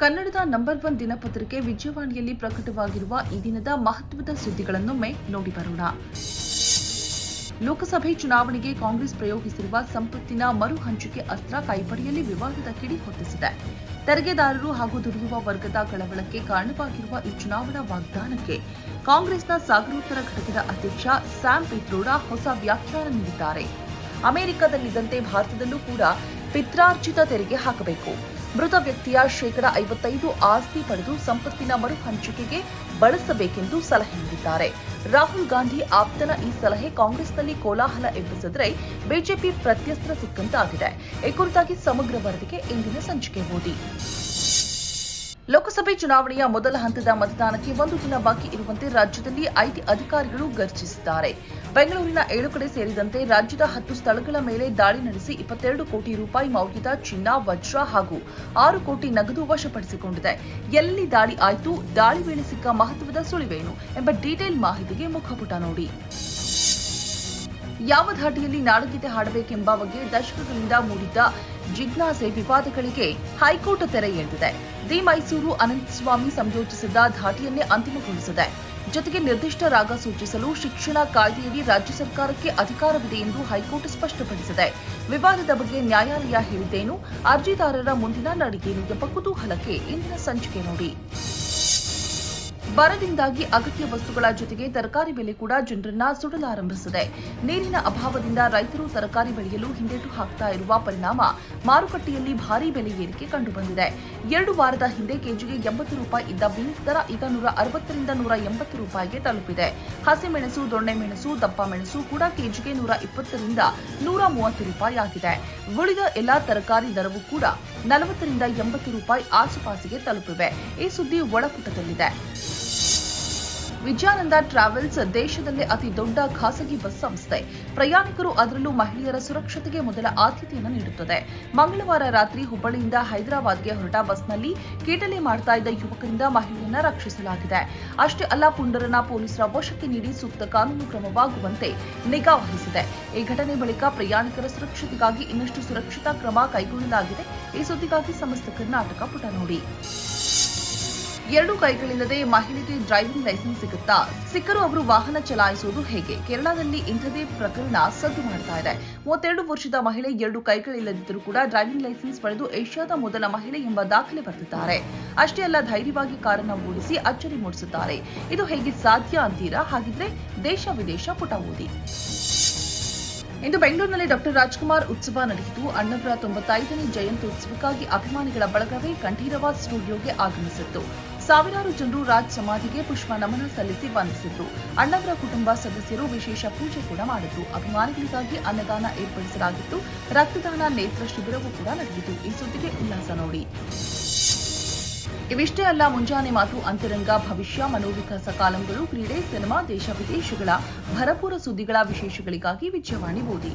ಕನ್ನಡದ number one ದಿನಪತ್ರಿಕೆ ವಿಜಯವಾಣಿಯಲ್ಲಿ ಪ್ರಕಟವಾಗಿರುವ ಈ ದಿನದ ಮಹತ್ವದ ಸುದ್ದಿಗಳನ್ನೊಮ್ಮೆ ನೋಡಿ ಬರೋಣ. ಲೋಕಸಭೆ ಚುನಾವಣೆಗೆ ಕಾಂಗ್ರೆಸ್ ಪ್ರಯೋಗಿಸಿರುವ ಸಂಪತ್ತಿನ ಮರು ಹಂಚಿಕೆ ಅಸ್ತ್ರ ಕೈಪಡೆಯಲ್ಲಿ ವಿವಾದದ ಕಿಡಿ ಹೊತ್ತಿಸಿದೆ. ತೆರಿಗೆದಾರರು ಹಾಗೂ ದುಡಿಯುವ ವರ್ಗದ ಕಳವಳಕ್ಕೆ ಕಾರಣವಾಗಿರುವ ಈ ಚುನಾವಣಾ ವಾಗ್ದಾನಕ್ಕೆ ಕಾಂಗ್ರೆಸ್ನ ಸಾಗರೋತ್ತರ ಘಟಕದ ಅಧ್ಯಕ್ಷ ಸ್ಯಾಮ್ ಪಿತ್ರೋಡಾ ಹೊಸ ವ್ಯಾಖ್ಯಾನ ನೀಡಿದ್ದಾರೆ. ಅಮೆರಿಕದಲ್ಲಿದ್ದಂತೆ ಭಾರತದಲ್ಲೂ ಕೂಡ ಪಿತ್ರಾರ್ಜಿತ ತೆರಿಗೆ ಹಾಕಬೇಕು. ಮೃತ ವ್ಯಕ್ತಿಯ ಶೇಕಡ ಐವತ್ತೈದು ಆಸ್ತಿ ಪಡೆದು ಸಂಪತ್ತಿನ ಮರು ಹಂಚಿಕೆಗೆ ಬಳಸಬೇಕೆಂದು ಸಲಹೆ ನೀಡಿದ್ದಾರೆ. ರಾಹುಲ್ ಗಾಂಧಿ ಆಪ್ತನ ಈ ಸಲಹೆ ಕಾಂಗ್ರೆಸ್ನಲ್ಲಿ ಕೋಲಾಹಲ ಎಬ್ಬಿಸಿದರೆ ಬಿಜೆಪಿ ಪ್ರತ್ಯಸ್ತ್ರ ಸಿಕ್ಕಂತಾಗಿದೆ. ಈ ಕುರಿತಾಗಿ ಸಮಗ್ರ ವರದಿಗೆ ಇಂದಿನ ಸಂಚಿಕೆ ಓದಿ. ಲೋಕಸಭೆ ಚುನಾವಣೆಯ ಮೊದಲ ಹಂತದ ಮತದಾನಕ್ಕೆ ಒಂದು ದಿನ ಬಾಕಿ ಇರುವಂತೆ ರಾಜ್ಯದಲ್ಲಿ ಐಟಿ ಅಧಿಕಾರಿಗಳು ಗರ್ಜಿಸಿದ್ದಾರೆ. ಬೆಂಗಳೂರಿನ ಏಳು ಕಡೆ ಸೇರಿದಂತೆ ರಾಜ್ಯದ ಹತ್ತು ಸ್ಥಳಗಳ ಮೇಲೆ ದಾಳಿ ನಡೆಸಿ ಇಪ್ಪತ್ತೆರಡು ಕೋಟಿ ರೂಪಾಯಿ ಮೌಲ್ಯದ ಚಿನ್ನ, ವಜ್ರ ಹಾಗೂ ಆರು ಕೋಟಿ ನಗದು ವಶಪಡಿಸಿಕೊಂಡಿದೆ. ಎಲ್ಲಿ ದಾಳಿ ಆಯಿತು, ದಾಳಿ ವೇಳೆ ಸಿಕ್ಕ ಮಹತ್ವದ ಸುಳಿವೇನು ಎಂಬ ಡೀಟೇಲ್ ಮಾಹಿತಿಗೆ ಮುಖಪುಟ ನೋಡಿ. ಯಾವ ಧಾಟಿಯಲ್ಲಿ ನಾಡಗೀತೆ ಹಾಡಬೇಕೆಂಬ ಬಗ್ಗೆ ದಶಕಗಳಿಂದ ಮೂಡಿದ್ದ ಜಿಜ್ಞಾಸೆ ವಿವಾದಗಳಿಗೆ ಹೈಕೋರ್ಟ್ ತೆರೆ ಎಳೆದಿದೆ. ದಿ ಮೈಸೂರು ಅನಂತಸ್ವಾಮಿ ಸಂಯೋಜಿಸಿದ್ದ ಧಾಟಿಯನ್ನೇ ಅಂತಿಮಗೊಳಿಸಿದೆ. ಜೊತೆಗೆ ನಿರ್ದಿಷ್ಟ ರಾಗ ಸೂಚಿಸಲು ಶಿಕ್ಷಣ ಕಾಯ್ದೆಯಡಿ ರಾಜ್ಯ ಸರ್ಕಾರಕ್ಕೆ ಅಧಿಕಾರವಿದೆ ಎಂದು ಹೈಕೋರ್ಟ್ ಸ್ಪಷ್ಟಪಡಿಸಿದೆ. ವಿವಾದದ ಬಗ್ಗೆ ನ್ಯಾಯಾಲಯ ಹೇಳಿದ್ದೇನು? ಅರ್ಜಿದಾರರ ಮುಂದಿನ ನಡಿಗೇನು ಎಂಬ ಕುತೂಹಲಕ್ಕೆ ಇಂದಿನ ಸಂಚಿಕೆ ನೋಡಿ. ಬರದಿಂದಾಗಿ ಅಗತ್ಯ ವಸ್ತುಗಳ ಜೊತೆಗೆ ತರಕಾರಿ ಬೆಲೆ ಕೂಡ ಜನರನ್ನ ಸುಡಲಾರಂಭಿಸಿದೆ. ನೀರಿನ ಅಭಾವದಿಂದ ರೈತರು ತರಕಾರಿ ಬೆಳೆಯಲು ಹಿಂದೇಟು ಹಾಕ್ತಾ ಇರುವ ಪರಿಣಾಮ ಮಾರುಕಟ್ಟೆಯಲ್ಲಿ ಭಾರೀ ಬೆಲೆ ಏರಿಕೆ ಕಂಡುಬಂದಿದೆ. ಎರಡು ವಾರದ ಹಿಂದೆ ಕೆಜಿಗೆ ಎಂಬತ್ತು ರೂಪಾಯಿ ಇದ್ದ ಬೀನ್ಸ್ ದರ ಈಗ ನೂರ ಅರವತ್ತರಿಂದ ನೂರ ಎಂಬತ್ತು ರೂಪಾಯಿಗೆ ತಲುಪಿದೆ. ಹಸಿಮೆಣಸು ದೊಣ್ಣೆ ಮೆಣಸು ದಪ್ಪ ಮೆಣಸು ಕೂಡ ಕೆಜಿಗೆ ನೂರ ಇಪ್ಪತ್ತರಿಂದ ನೂರ ಮೂವತ್ತು ರೂಪಾಯಿ ಆಗಿದೆ ಉಳಿದ ಎಲ್ಲಾ ತರಕಾರಿ ದರವೂ ಕೂಡ ನಲವತ್ತರಿಂದ ಎಂಬತ್ತು ರೂಪಾಯಿ ಆಸುಪಾಸಿಗೆ ತಲುಪಿವೆ. ಈ ಸುದ್ದಿ ಒಳಪುಟದಲ್ಲಿದೆ ವಿಜಯಾನಂದ ಟ್ರಾವೆಲ್ಸ್ ದೇಶದಲ್ಲೇ ಅತಿ ದೊಡ್ಡ ಖಾಸಗಿ ಬಸ್ ಸಂಸ್ಥೆ. ಪ್ರಯಾಣಿಕರು ಅದರಲ್ಲೂ ಮಹಿಳೆಯರ ಸುರಕ್ಷತೆಗೆ ಮೊದಲ ಆದ್ಯತೆಯನ್ನು ನೀಡುತ್ತದೆ. ಮಂಗಳವಾರ ರಾತ್ರಿ ಹುಬ್ಬಳ್ಳಿಯಿಂದ ಹೈದರಾಬಾದ್ಗೆ ಹೊರಟ ಬಸ್ನಲ್ಲಿ ಕೀಟಲೆ ಮಾಡ್ತಾ ಇದ್ದ ಯುವಕರಿಂದ ಮಹಿಳೆಯನ್ನ ರಕ್ಷಿಸಲಾಗಿದೆ. ಅಷ್ಟೇ ಅಲ್ಲ ಪುಂಡರನ ಪೊಲೀಸರ ವಶಕ್ಕೆ ನೀಡಿ ಸೂಕ್ತ ಕಾನೂನು ಕ್ರಮವಾಗುವಂತೆ ನಿಗಾ ವಹಿಸಿದೆ. ಈ ಘಟನೆ ಬಳಿಕ ಪ್ರಯಾಣಿಕರ ಸುರಕ್ಷತೆಗಾಗಿ ಇನ್ನಷ್ಟು ಸುರಕ್ಷತಾ ಕ್ರಮ ಕೈಗೊಳ್ಳಲಾಗಿದೆ. ಈ ಸುದ್ದಿಗಾಗಿ ಸಮಸ್ತ ಕರ್ನಾಟಕ ಪುಟ ನೋಡಿ. ಎರಡು ಕೈಗಳಿಲ್ಲದೆ ಮಹಿಳೆಗೆ ಡ್ರೈವಿಂಗ್ ಲೈಸೆನ್ಸ್ ಸಿಗುತ್ತಾ? ಸಿಕ್ಕರು ಅವರು ವಾಹನ ಚಲಾಯಿಸುವುದು ಹೇಗೆ? ಕೇರಳದಲ್ಲಿ ಇಂಥದೇ ಪ್ರಕರಣ ಸದ್ದು ಮಾಡ್ತಾ ಇದೆ. ಮೂವತ್ತೆರಡು ವರ್ಷದ ಮಹಿಳೆ, ಎರಡು ಕೈಗಳಿಲ್ಲದಿದ್ದರೂ ಕೂಡ ಡ್ರೈವಿಂಗ್ ಲೈಸೆನ್ಸ್ ಪಡೆದು ಏಷ್ಯಾದ ಮೊದಲ ಮಹಿಳೆ ಎಂಬ ದಾಖಲೆ ಬರೆದಿದ್ದಾರೆ. ಅಷ್ಟೇ ಅಲ್ಲ, ಧೈರ್ಯವಾಗಿ ಕಾರನ್ನ ಓಡಿಸಿ ಅಚ್ಚರಿ ಮೂಡಿಸುತ್ತಾರೆ. ಇದು ಹೇಗೆ ಸಾಧ್ಯ ಅಂತೀರಾ? ಹಾಗಿದ್ರೆ ದೇಶ ವಿದೇಶ ಪುಟ ಓದಿ. ಇಂದು ಬೆಂಗಳೂರಿನಲ್ಲಿ ಡಾಕ್ಟರ್ ರಾಜ್ಕುಮಾರ್ ಉತ್ಸವ ನಡೆಯಿತು. ಅಣ್ಣವರ ತೊಂಬತ್ತೈದನೇ ಜಯಂತ್ಯುತ್ಸವಕ್ಕಾಗಿ ಅಭಿಮಾನಿಗಳ ಬಳಗವೇ ಕಂಠೀರವ ಸ್ಟುಡಿಯೋಗೆ ಆಗಮಿಸಿತ್ತು. ಸಾವಿರಾರು ಜನರು ರಾಜ್ ಸಮಾಧಿಗೆ ಪುಷ್ಪ ನಮನ ಸಲ್ಲಿಸಿ ವಂದಿಸಿದ್ರು. ಅಣ್ಣವರ ಕುಟುಂಬ ಸದಸ್ಯರು ವಿಶೇಷ ಪೂಜೆ ಕೂಡ ಮಾಡಿದ್ರು. ಅಭಿಮಾನಿಗಳಿಗಾಗಿ ಅನ್ನದಾನ ಏರ್ಪಡಿಸಲಾಗಿತ್ತು. ರಕ್ತದಾನ ನೇತ್ರ ಶಿಬಿರವೂ ಕೂಡ ನಡೆಯಿತು ಈ ಸುದ್ದಿಗೆ ಉಲ್ಲಾಸ ನೋಡಿ. ಇವಿಷ್ಟೇ ಅಲ್ಲ, ಮುಂಜಾನೆ ಮಾತು ಅಂತರಂಗ, ಭವಿಷ್ಯ, ಮನೋವಿಕಾಸ ಕಾಲಂಗಳು, ಕ್ರೀಡೆ, ಸಿನಿಮಾ, ದೇಶ ವಿದೇಶಗಳ, ಭರಪೂರ ಸುದ್ದಿಗಳ ವಿಶೇಷಗಳಿಗಾಗಿ ವಿಜಯವಾಣಿ ಓದಿ.